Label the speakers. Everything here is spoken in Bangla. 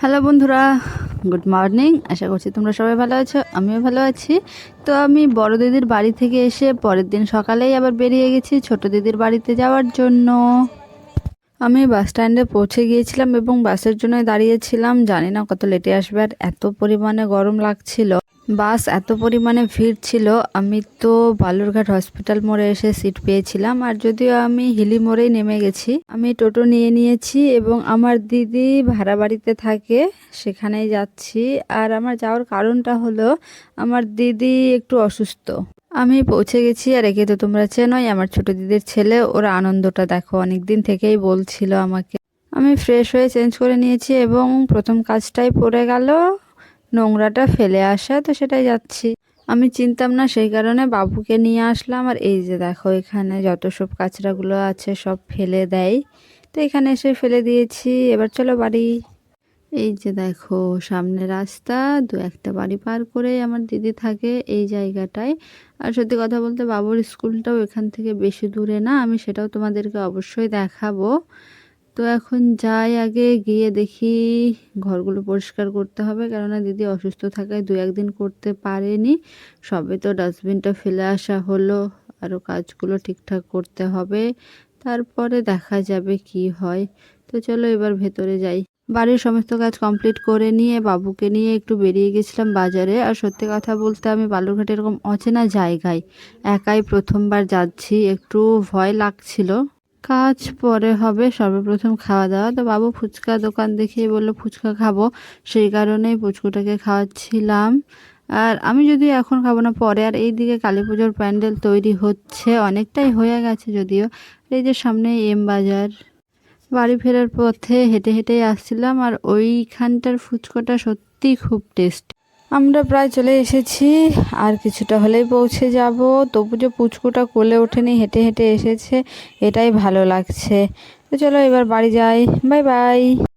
Speaker 1: হ্যালো বন্ধুরা, গুড মর্নিং। আশা করছি তোমরা সবাই ভালো আছো, আমিও ভালো আছি। তো আমি বড় দিদির বাড়ি থেকে এসে পরের দিন সকালেই আবার বেরিয়ে গেছি ছোট দিদির বাড়িতে যাওয়ার জন্য। আমি বাস স্ট্যান্ডে পৌঁছে গিয়েছিলাম এবং বাসের জন্য দাঁড়িয়েছিলাম। জানি না কত লেটে আসবে আর এত পরিমাণে গরম লাগছিল। বাস এত পরিমাণে ভিড় ছিল, আমি তো বালুরঘাট হসপিটাল মোড়ে এসে সিট পেয়েছিলাম। আর যদিও আমি হিলি মোড়েই নেমে গেছি, আমি টোটো নিয়ে নিয়েছি এবং আমার দিদি ভাড়া বাড়িতে থাকে, সেখানেই যাচ্ছি। আর আমার যাওয়ার কারণটা হলো, আমার দিদি একটু অসুস্থ। আমি পৌঁছে গেছি, আর একে তো তোমরা চেনোই, আমার ছোট দিদির ছেলে, ওরা আনন্দটা দেখো অনেক দিন থেকেই বলছিল আমাকে। আমি ফ্রেশ হয়ে চেঞ্জ করে নিয়েছি এবং প্রথম কাজটাই পড়ে গেল। নোংরাটা ফেলে আসা, তো সেটাই যাচ্ছি। আমি চিনতাম না সেই কারণে বাবুকে নিয়ে আসলাম। আর এই যে দেখো এখানে যত সব কাঁচড়াগুলো আছে সব ফেলে দেয়। তো এখানে এসে ফেলে দিয়েছি। এবার চলো বাড়ি। এই যে দেখো সামনে রাস্তা, দু একটা বাড়ি পার করে আমার দিদি থাকে এই জায়গাটায়। আর সত্যি কথা বলতে বাবুর স্কুলটাও এখান থেকে বেশি দূরে না, আমি সেটাও তোমাদেরকে অবশ্যই দেখাবো। তো এখন যাই আগে, গিয়ে দেখি ঘরগুলো পরিষ্কার করতে হবে। কেননা দিদি অসুস্থ থাকায় দু একদিন করতে পারেনি। সবে তো ডাস্টবিনটা ফেলে আসা হলো আরও কাজগুলো ঠিকঠাক করতে হবে। তারপরে দেখা যাবে কি হয়। তো চলো এবার ভেতরে যাই। বাড়ির সমস্ত কাজ কমপ্লিট করে নিয়ে বাবুকে নিয়ে একটু বেরিয়ে গেছিলাম বাজারে। আর সত্যি কথা বলতে আমি বালুরঘাটে এরকম অচেনা জায়গায় একাই প্রথমবার যাচ্ছি, একটু ভয় লাগছিল। কাজ পরে হবে, সর্বপ্রথম খাওয়া দাওয়া তো বাবু ফুচকা দোকান দেখেই বলল, ফুচকা খাব। সেই কারণেই পুচকুটাকে খাওয়াচ্ছিলাম। আর আমি যদি এখন খাব না, পরে আর এই দিকে কালী পুজোর প্যান্ডেল তৈরি হচ্ছে, অনেকটাই হয়ে গেছে যদিও। এই যে সামনে এম বাজার। বাড়ি ফেরার পথে হেঁটে হেঁটেই আসছিলাম, আর ওইখানটার ফুচকাটা সত্যিই খুব টেস্ট। আমরা প্রায় চলে এসেছি, আর কিছুটা হলেই পৌঁছে যাব। তবু যে পুচকুটা কোলে ওঠেনি, হেঁটে হেঁটে এসেছে, এটাই ভালো লাগছে। তো চলো এবার বাড়ি যাই। Bye bye.